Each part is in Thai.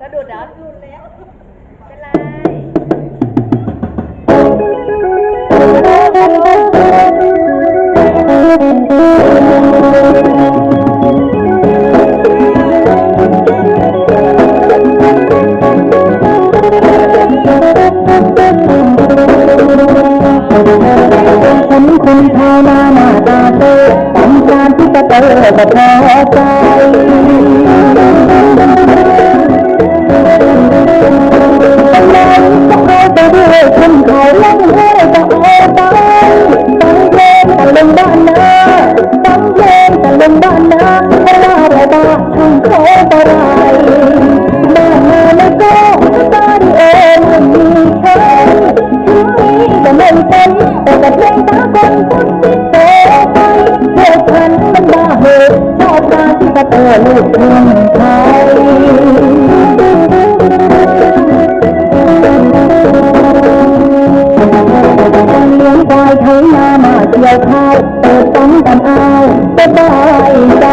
สะดุดเหรอหลุดแล้วเป็นไร โคบรายบ้านนาแล้วก็ตาดีเอ็นมีแค่ถึงมีแต่เล่นเป็นแต่กับเพลงตาคนพุทธิตไปเพื่อฉันมันบ้เหตุชอบการที่กระเตอลูกเมืองไทยียวข้าเปิดตั้งกันเอาสบายใจ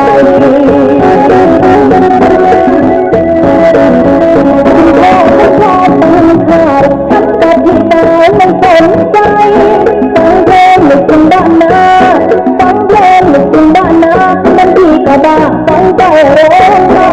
Oh.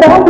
తాత